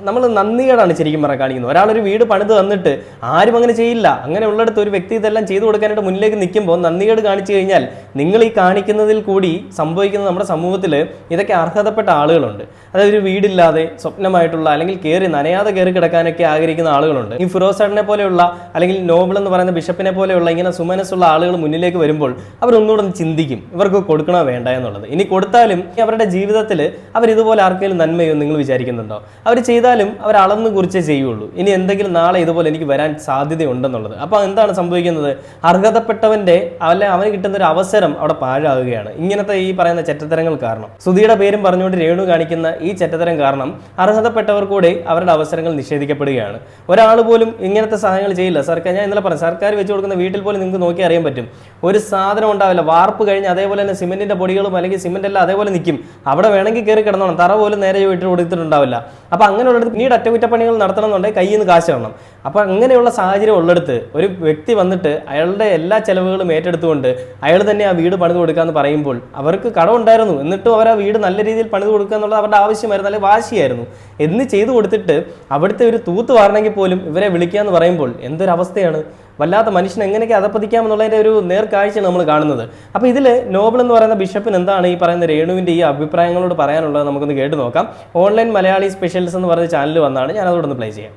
നമ്മൾ നന്ദികേടാണ് ശരിക്കും പറഞ്ഞാൽ കാണിക്കുന്നത്. ഒരാളൊരു വീട് പണിത് തന്നിട്ട് ആരും അങ്ങനെ ചെയ്യില്ല. അങ്ങനെ ഉള്ളിടത്ത് ഒരു വ്യക്തി ഇതെല്ലാം ചെയ്തു കൊടുക്കാനായിട്ട് മുന്നിലേക്ക് നിൽക്കുമ്പോൾ നന്ദികേട് കാണിച്ചു കഴിഞ്ഞാൽ നിങ്ങൾ ഈ കാണിക്കുന്നതിൽ കൂടി സംഭവിക്കുന്ന നമ്മുടെ സമൂഹത്തിൽ ഇതൊക്കെ അർഹതപ്പെട്ട ആളുകളുണ്ട്. അതായത് ഒരു വീടില്ലാതെ സ്വപ്നമായിട്ടുള്ള അല്ലെങ്കിൽ കയറി നനയാതെ കയറി കിടക്കാനൊക്കെ ആഗ്രഹിക്കുന്ന ആളുകളുണ്ട്. ഈ ഫിറോസാഡിനെ പോലെയുള്ള അല്ലെങ്കിൽ നോബിൾ എന്ന് പറയുന്ന ബിഷപ്പിനെ പോലെയുള്ള ഇങ്ങനെ സുമനസ്സുള്ള ആളുകൾ മുന്നിലേക്ക് വരുമ്പോൾ അവർ ഒന്നുകൂടെ ചിന്തിക്കും ഇവർക്ക് കൊടുക്കണോ വേണ്ട എന്നുള്ളത്? ഇനി കൊടുത്താലും അവരുടെ ജീവിതത്തിൽ അവർ ഇതുപോലെ ആർക്കെങ്കിലും നന്മയോ നിങ്ങൾ വിചാരിക്കുന്നുണ്ടോ? അവർ ചെയ്താലും അവർ അളന്ന് കുറിച്ചേ ചെയ്യുള്ളൂ. ഇനി എന്തെങ്കിലും നാളെ ഇതുപോലെ എനിക്ക് വരാൻ സാധ്യതയുണ്ടെന്നുള്ളത്. അപ്പോൾ എന്താണ് സംഭവിക്കുന്നത്? അർഹതപ്പെട്ടവന്റെ അല്ലെ അവന് കിട്ടുന്ന ഒരു അവസരം അവിടെ പാഴാകുകയാണ്. ഇങ്ങനത്തെ ഈ പറയുന്ന ചെറ്റത്തരങ്ങൾ കാരണം. സുധിയുടെ പേരും പറഞ്ഞുകൊണ്ട് രേണു കാണിക്കുന്ന ഈ ചെറ്റത്തരം കാരണം അർഹതപ്പെട്ടവർ കൂടെ അവരുടെ അവസരങ്ങൾ നിഷേധിക്കപ്പെടുകയാണ്. ഒരാൾ പോലും ഇങ്ങനത്തെ സഹായങ്ങൾ ചെയ്യില്ല. സർക്കാർ ഞാൻ ഇന്നലെ പറഞ്ഞു സർക്കാർ വെച്ച് കൊടുക്കുന്ന വീട്ടിൽ പോലും നിങ്ങൾക്ക് നോക്കി അറിയാൻ പറ്റും. ഒരു സാധനം ഉണ്ടാവില്ല. വാർപ്പ് കഴിഞ്ഞ് അതേപോലെ തന്നെ സിമെന്റിന്റെ പൊടികളും അല്ലെങ്കിൽ സിമെന്റ് എല്ലാം അതേപോലെ നിൽക്കും. അവിടെ വേണമെങ്കിൽ കയറി കിടന്നോണം. തറ പോലും നേരെ വീട്ടിൽ കൊടുത്തിട്ടുണ്ടാവില്ല. അപ്പൊ അങ്ങനെയുള്ളത് പിന്നീട് അറ്റകുറ്റപ്പണികൾ നടത്തണമെന്നുണ്ടെങ്കിൽ കയ്യിൽ നിന്ന് കാശ് വേണം. അപ്പൊ അങ്ങനെയുള്ള സാഹചര്യം ഉള്ളെടുത്ത് ഒരു വ്യക്തി വന്നിട്ട് അയാളുടെ എല്ലാ ചെലവുകളും ഏറ്റെടുത്തുകൊണ്ട് അയാൾ തന്നെ ആ വീട് പണിത് കൊടുക്കാന്ന് പറയുമ്പോൾ അവർക്ക് കടമുണ്ടായിരുന്നു എന്നിട്ടും അവർ ആ വീട് നല്ല രീതിയിൽ പണിത് കൊടുക്കുക എന്നുള്ളത് അവരുടെ ആവശ്യമായിരുന്നു. അല്ലെങ്കിൽ വാശിയായിരുന്നു. എന്ന് ചെയ്തു കൊടുത്തിട്ട് അവിടുത്തെ ഒരു തൂത്ത് വാറണമെങ്കിൽ പോലും ഇവരെ വിളിക്കുക എന്ന് പറയുമ്പോൾ എന്തൊരവസ്ഥയാണ്? വല്ലാത്ത മനുഷ്യൻ എങ്ങനെയൊക്കെ അധപ്പതിക്കാമെന്നുള്ളതിന്റെ ഒരു നേർക്കാഴ്ചയാണ് നമ്മൾ കാണുന്നത്. അപ്പോൾ ഇതിൽ നോബൽ എന്ന് പറയുന്ന ബിഷപ്പിന് എന്താണ് ഈ പറയുന്ന രേണുവിന്റെ ഈ അഭിപ്രായങ്ങളോട് പറയാനുള്ളത് നമുക്കൊന്ന് കേട്ട് നോക്കാം. ഓൺലൈൻ മലയാളി സ്പെഷ്യൽസ് എന്ന് പറയുന്ന ചാനൽ വന്നാണ്. ഞാൻ അതോടൊന്ന് പ്ലേ ചെയ്യാം.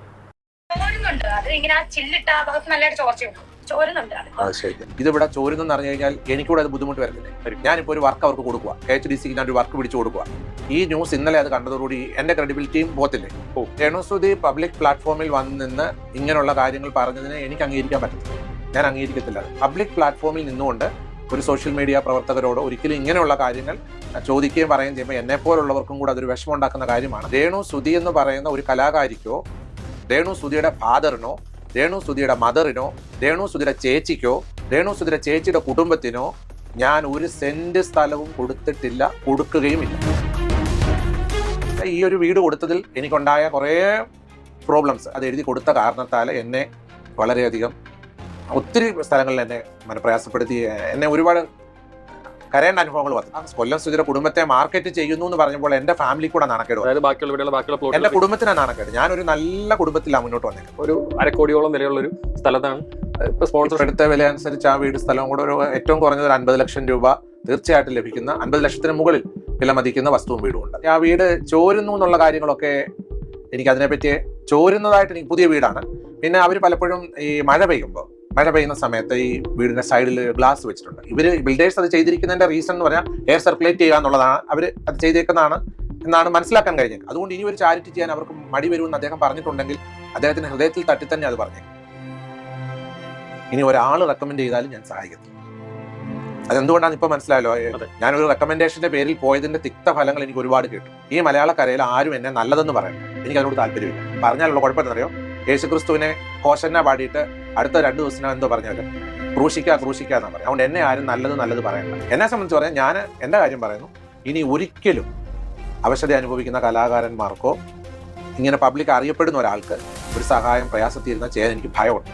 ചില്ലിട്ട ചോർച്ചയുണ്ട്. ഇതിവിടെ ചോരുന്നെന്ന് പറഞ്ഞു കഴിഞ്ഞാൽ എനിക്കൂടെ അത് ബുദ്ധിമുട്ട് വരുന്നില്ലേ ഞാനിപ്പോൾ ഒരു വർക്ക് അവർക്ക് കൊടുക്കുക എച്ച് ഡി സിക്ക് ഞാൻ ഒരു വർക്ക് പിടിച്ചു കൊടുക്കുക ഈ ന്യൂസ് ഇന്നലെ അത് കണ്ടതോടുകൂടി എന്റെ ക്രെഡിബിലിറ്റിയും പോത്തില്ലേ രേണുസുതി പബ്ലിക് പ്ലാറ്റ്ഫോമിൽ വന്ന് നിന്ന് ഇങ്ങനെയുള്ള കാര്യങ്ങൾ പറഞ്ഞതിനെ എനിക്ക് അംഗീകരിക്കാൻ പറ്റില്ല ഞാൻ അംഗീകരിക്കത്തില്ല. പബ്ലിക് പ്ലാറ്റ്ഫോമിൽ നിന്നുകൊണ്ട് ഒരു സോഷ്യൽ മീഡിയ പ്രവർത്തകരോട് ഒരിക്കലും ഇങ്ങനെയുള്ള കാര്യങ്ങൾ ചോദിക്കുകയും പറയുകയും ചെയ്യുമ്പോൾ എന്നെ പോലുള്ളവർക്കും കൂടെ അതൊരു വിഷമം ഉണ്ടാക്കുന്ന കാര്യമാണ്. രേണു സുധി എന്ന് പറയുന്ന ഒരു കലാകാരിക്കോ രേണു സുധിയുടെ ഫാദറിനോ രേണു സുധിയുടെ മദറിനോ രേണു സുധിയുടെ ചേച്ചിക്കോ രേണു സുധിയുടെ ചേച്ചിയുടെ കുടുംബത്തിനോ ഞാൻ ഒരു സെന്റ് സ്ഥലവും കൊടുത്തിട്ടില്ല കൊടുക്കുകയും ഇല്ല ഈ ഒരു വീട് കൊടുത്തതിൽ എനിക്കുണ്ടായ കുറേ പ്രോബ്ലംസ് അത് എഴുതി കൊടുത്ത കാരണത്താൽ എന്നെ വളരെയധികം ഒത്തിരി സ്ഥലങ്ങളിൽ എന്നെ മനപ്രയാസപ്പെടുത്തി. എന്നെ ഒരുപാട് കരയേണ്ട അനുഭവങ്ങൾ വന്നു. കൊല്ലം സുചിര കുടുംബത്തെ മാർക്കറ്റ് ചെയ്യുന്നു എന്ന് പറഞ്ഞപ്പോൾ എന്റെ ഫാമിലി കൂടെ നാണക്കേട് അതായത് ബാക്കിയുള്ള ബാക്കിയുള്ള എന്റെ പ്ലോട്ട് കുടുംബത്തിനാണ് നാണക്കേട്. ഒരു നല്ല കുടുംബത്തിലാണ് മുന്നോട്ട് വന്നത് ഒരു അരക്കോടിയോളം വിലയുള്ള ഒരു സ്ഥലത്താണ്. ഇപ്പൊ സ്പോൺസർ എടുത്ത വില അനുസരിച്ച് ആ വീട് സ്ഥലവും കൂടെ ഒരു ഏറ്റവും കുറഞ്ഞത് ഒരു അൻപത് ലക്ഷം രൂപ തീർച്ചയായിട്ടും ലഭിക്കുന്ന അൻപത് ലക്ഷത്തിന് മുകളിൽ വില മതിക്കുന്ന വസ്തുവും വീടും ഉണ്ട്. ആ വീട് ചോരുന്നു എന്നുള്ള കാര്യങ്ങളൊക്കെ എനിക്ക് അതിനെപ്പറ്റി ചോരുന്നതായിട്ട് എനിക്ക് പുതിയ വീടാണ്. പിന്നെ അവർ പലപ്പോഴും ഈ മഴ പെയ്യുമ്പോൾ മഴ പെയ്യുന്ന സമയത്ത് ഈ വീടിന്റെ സൈഡിൽ ഗ്ലാസ് വെച്ചിട്ടുണ്ട്. ഇവർ ബിൽഡേഴ്സ് അത് ചെയ്തിരിക്കുന്നതിന്റെ റീസൺ എന്ന് പറഞ്ഞാൽ എയർ സർക്കുലേറ്റ് ചെയ്യുക എന്നുള്ളതാണ്. അവർ അത് ചെയ്തേക്കുന്നതാണ് എന്നാണ് മനസ്സിലാക്കാൻ കഴിഞ്ഞത്. അതുകൊണ്ട് ഇനി ഒരു ചാരിറ്റി ചെയ്യാൻ അവർക്ക് മടി വരുമെന്ന് അദ്ദേഹം പറഞ്ഞിട്ടുണ്ടെങ്കിൽ അദ്ദേഹത്തിന്റെ ഹൃദയത്തിൽ തട്ടി തന്നെ അത് പറഞ്ഞു ഇനി ഒരാൾ റെക്കമെൻഡ് ചെയ്താലും ഞാൻ സഹായിക്കുന്നു അതെന്തുകൊണ്ടാണ് ഇപ്പൊ മനസ്സിലായല്ലോ? ഞാൻ ഒരു ഞാനൊരു റെക്കമെൻഡേഷന്റെ പേരിൽ പോയതിന്റെ തിക്ത ഫലങ്ങൾ എനിക്ക് ഒരുപാട് കിട്ടും. ഈ മലയാളക്കരയിൽ ആരും എന്നെ നല്ലതെന്ന് പറയണം എനിക്ക് അതിനോട് താല്പര്യമില്ല. പറഞ്ഞാലുള്ള കുഴപ്പമെന്നറിയോ യേശുക്രിസ്തുവിനെ ഹോഷന്ന പാടിയിട്ട് അടുത്ത രണ്ട് ദിവസത്തിനകം എന്തോ പറഞ്ഞത് ക്രൂശിക്ക ക്രൂശിക്ക എന്ന് പറയും. അതുകൊണ്ട് എന്നെ ആരും നല്ലത് നല്ലത് പറയണ്ട. എന്നെ സംബന്ധിച്ച് പറഞ്ഞാൽ ഞാൻ എന്റെ കാര്യം പറയുന്നു. ഇനി ഒരിക്കലും അവശത അനുഭവിക്കുന്ന കലാകാരന്മാർക്കോ ഇങ്ങനെ പബ്ലിക് അറിയപ്പെടുന്ന ഒരാൾക്ക് ഒരു സഹായം പ്രയാസത്തിരുന്ന ചെയ്യാൻ എനിക്ക് ഭയമുണ്ട്.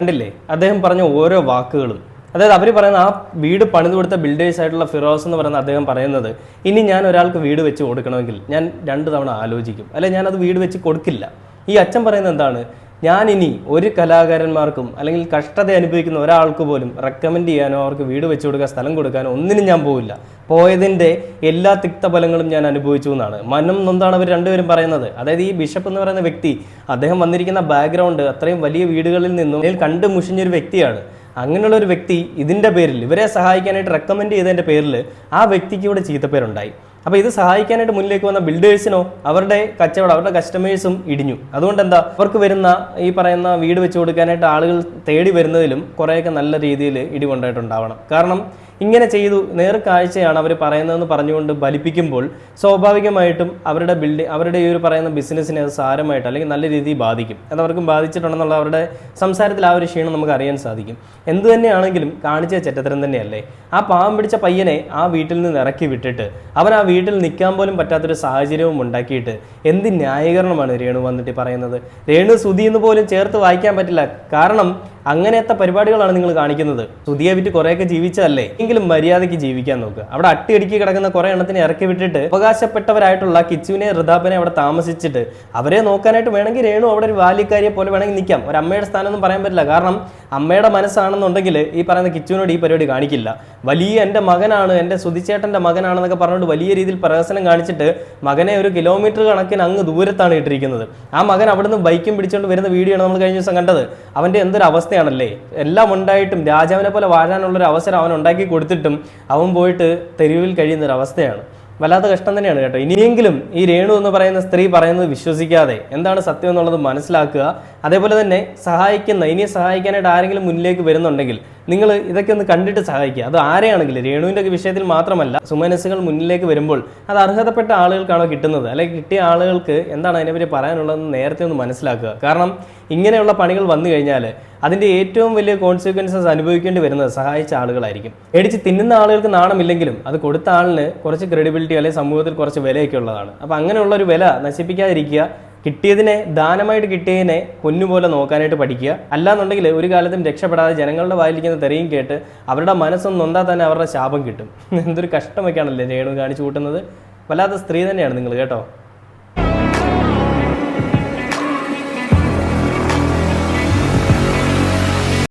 കണ്ടില്ലേ? അദ്ദേഹം പറഞ്ഞ ഓരോ വാക്കുകളും. അതായത് അവർ പറയുന്ന ആ വീട് പണിത് കൊടുത്ത ബിൽഡേഴ്സ് ആയിട്ടുള്ള ഫിറോസ് എന്ന് പറയുന്ന അദ്ദേഹം പറയുന്നത് ഇനി ഞാൻ ഒരാൾക്ക് വീട് വെച്ച് കൊടുക്കണമെങ്കിൽ ഞാൻ രണ്ട് തവണ ആലോചിക്കും. അല്ലെ ഞാനത് വീട് വെച്ച് കൊടുക്കില്ല. ഈ അച്ഛൻ പറയുന്നത് എന്താണ്? ഞാൻ ഇനി ഒരു കലാകാരന്മാർക്കും അല്ലെങ്കിൽ കഷ്ടത അനുഭവിക്കുന്ന ഒരാൾക്ക് പോലും റെക്കമെൻഡ് ചെയ്യാനോ അവർക്ക് വീട് വെച്ചു കൊടുക്കാൻ സ്ഥലം കൊടുക്കാനോ ഒന്നിനും ഞാൻ പോവില്ല. പോയതിന്റെ എല്ലാ തിക്തഫലങ്ങളും ഞാൻ അനുഭവിച്ചു എന്നാണ്. മനം നൊന്താണ് അവർ രണ്ടുപേരും പറയുന്നത്. അതായത് ഈ ബിഷപ്പ് എന്ന് പറയുന്ന വ്യക്തി അദ്ദേഹം വന്നിരിക്കുന്ന ബാക്ക്ഗ്രൗണ്ട് അത്രയും വലിയ വീടുകളിൽ നിന്നും അതിൽ കണ്ട് മുഷിഞ്ഞൊരു വ്യക്തിയാണ്. അങ്ങനെയുള്ള ഒരു വ്യക്തി ഇതിന്റെ പേരിൽ ഇവരെ സഹായിക്കാനായിട്ട് റെക്കമെൻഡ് ചെയ്തതിന്റെ പേരിൽ ആ വ്യക്തിക്ക് ഇവിടെ ചീത്തപ്പേരുണ്ടായി. അപ്പോൾ ഇത് സഹായിക്കാനായിട്ട് മുന്നിലേക്ക് വന്ന ബിൽഡേഴ്സിനോ അവരുടെ കച്ചവടം അവരുടെ കസ്റ്റമേഴ്സും ഇടിഞ്ഞു. അതുകൊണ്ട് എന്താ അവർക്ക് വരുന്ന ഈ പറയുന്ന വീട് വെച്ച് കൊടുക്കാനായിട്ട് ആളുകൾ തേടി വരുന്നതിലും കുറേയൊക്കെ നല്ല രീതിയിൽ ഇടിവുണ്ടായിട്ടുണ്ടാവണം. കാരണം ഇങ്ങനെ ചെയ്തു നേർക്കാഴ്ചയാണ് അവർ പറയുന്നതെന്ന് പറഞ്ഞുകൊണ്ട് ബലിപ്പിക്കുമ്പോൾ സ്വാഭാവികമായിട്ടും അവരുടെ ബിൽഡിംഗ് അവരുടെ ഈ ഒരു പറയുന്ന ബിസിനസ്സിനെ അത് സാരമായിട്ട് അല്ലെങ്കിൽ നല്ല രീതിയിൽ ബാധിക്കും. അത് അവർക്കും ബാധിച്ചിട്ടുണ്ടെന്നുള്ള അവരുടെ സംസാരത്തിൽ ആ ഒരു ക്ഷീണം നമുക്ക് അറിയാൻ സാധിക്കും. എന്തു തന്നെയാണെങ്കിലും കാണിച്ച ചെറ്റത്തരം തന്നെയല്ലേ? ആ പാവം പിടിച്ച പയ്യനെ ആ വീട്ടിൽ നിന്ന് ഇറക്കി വിട്ടിട്ട് അവൻ ആ വീട്ടിൽ നിൽക്കാൻ പോലും പറ്റാത്തൊരു സാഹചര്യവും ഉണ്ടാക്കിയിട്ട് എന്ത് ന്യായീകരണമാണ് രേണു വന്നിട്ട് പറയുന്നത്? രേണു സുതി എന്ന് പോലും ചേർത്ത് വായിക്കാൻ പറ്റില്ല. കാരണം അങ്ങനത്തെ പരിപാടികളാണ് നിങ്ങൾ കാണിക്കുന്നത്. സുധിയെ വിറ്റ് കുറേയൊക്കെ ജീവിച്ചതല്ലേ? എങ്കിലും മര്യാദയ്ക്ക് ജീവിക്കാൻ നോക്കുക അവിടെ അട്ടിയടിക്ക് കിടക്കുന്ന കുറേ എണ്ണത്തിനെ ഇറക്കി വിട്ടിട്ട് അവകാശപ്പെട്ടവരായിട്ടുള്ള കിച്ചുവിനെ ഋതാപ്പനെ അവിടെ താമസിച്ചിട്ട് അവരെ നോക്കാനായിട്ട് വേണമെങ്കിൽ രേണു അവിടെ ഒരു ബാല്യക്കാരിയെ പോലെ വേണമെങ്കിൽ നിൽക്കാം. ഒരു അമ്മയുടെ സ്ഥാനം ഒന്നും പറയാൻ പറ്റില്ല. കാരണം അമ്മയുടെ മനസ്സാണെന്നുണ്ടെങ്കിൽ ഈ പറയുന്ന കിച്ചുവിനോട് ഈ പരിപാടി കാണിക്കില്ല. വലിയ എന്റെ മകനാണ് എന്റെ സുധിച്ചേട്ടന്റെ മകനാണെന്നൊക്കെ പറഞ്ഞുകൊണ്ട് വലിയ രീതിയിൽ പ്രഹസനം കാണിച്ചിട്ട് മകനെ ഒരു കിലോമീറ്റർ കണക്കിന് അങ്ങ് ദൂരത്താണ് ഇട്ടിരിക്കുന്നത്. ആ മകൻ അവിടുന്ന് ബൈക്കും പിടിച്ചുകൊണ്ട് വരുന്ന വീഡിയോ ആണ് നമ്മൾ കഴിഞ്ഞ ദിവസം കണ്ടത്. അവന്റെ എന്തൊരു അവസ്ഥയാണല്ലേ? എല്ലാം ഉണ്ടായിട്ടും രാജാവിനെ പോലെ വാഴാനുള്ളൊരു അവസരം അവൻ ഉണ്ടാക്കി കൊടുത്തിട്ടും അവൻ പോയിട്ട് തെരുവിൽ കഴിയുന്ന ഒരു അവസ്ഥയാണ്. വല്ലാത്ത കഷ്ടം തന്നെയാണ് കേട്ടോ. ഇനിയെങ്കിലും ഈ രേണു എന്ന് പറയുന്ന സ്ത്രീ പറയുന്നത് വിശ്വസിക്കാതെ എന്താണ് സത്യം എന്നുള്ളത് മനസ്സിലാക്കുക. അതേപോലെ തന്നെ സഹായിക്കുന്ന ഇനിയെ സഹായിക്കാനായിട്ട് ആരെങ്കിലും മുന്നിലേക്ക് വരുന്നുണ്ടെങ്കിൽ നിങ്ങൾ ഇതൊക്കെ ഒന്ന് കണ്ടിട്ട് സഹായിക്കുക. അത് ആരെയാണെങ്കിലും രേണുവിന്റെ വിഷയത്തിൽ മാത്രമല്ല സുമനസ്സുകൾ മുന്നിലേക്ക് വരുമ്പോൾ അത് അർഹതപ്പെട്ട ആളുകൾക്കാണോ കിട്ടുന്നത്? അല്ലെങ്കിൽ കിട്ടിയ ആളുകൾക്ക് എന്താണ് അതിനെപ്പറ്റി പറയാനുള്ളതെന്ന് നേരത്തെ ഒന്ന് മനസ്സിലാക്കുക. കാരണം ഇങ്ങനെയുള്ള പണികൾ വന്നു കഴിഞ്ഞാൽ അതിന്റെ ഏറ്റവും വലിയ കോൺസിക്വൻസസ് അനുഭവിക്കേണ്ടി വരുന്നത് സഹായിച്ച ആളുകളായിരിക്കും. മേടിച്ച് തിന്നുന്ന ആളുകൾക്ക് നാണമില്ലെങ്കിലും അത് കൊടുത്ത ആളിന് കുറച്ച് ക്രെഡിബിലിറ്റി അല്ലെങ്കിൽ സമൂഹത്തിൽ കുറച്ച് വിലയൊക്കെ ഉള്ളതാണ്. അപ്പോൾ അങ്ങനെയുള്ള ഒരു വില നശിപ്പിക്കാതിരിക്കുക കിട്ടിയതിനെ ദാനമായിട്ട് കിട്ടിയതിനെ പൊന്നുപോലെ നോക്കാനായിട്ട് പഠിക്കുക. അല്ലാന്നുണ്ടെങ്കിൽ ഒരു കാലത്തും രക്ഷപ്പെടാതെ ജനങ്ങളുടെ വായിലിരിക്കുന്ന തെറിയും കേട്ട് അവരുടെ മനസ്സൊന്നും നൊന്താൽ തന്നെ അവരുടെ ശാപം കിട്ടും. എന്തൊരു കഷ്ടമൊക്കെയാണല്ലേ രേണു കാണിച്ചു കൂട്ടുന്നത്? വല്ലാത്ത സ്ത്രീ തന്നെയാണ് നിങ്ങൾ കേട്ടോ.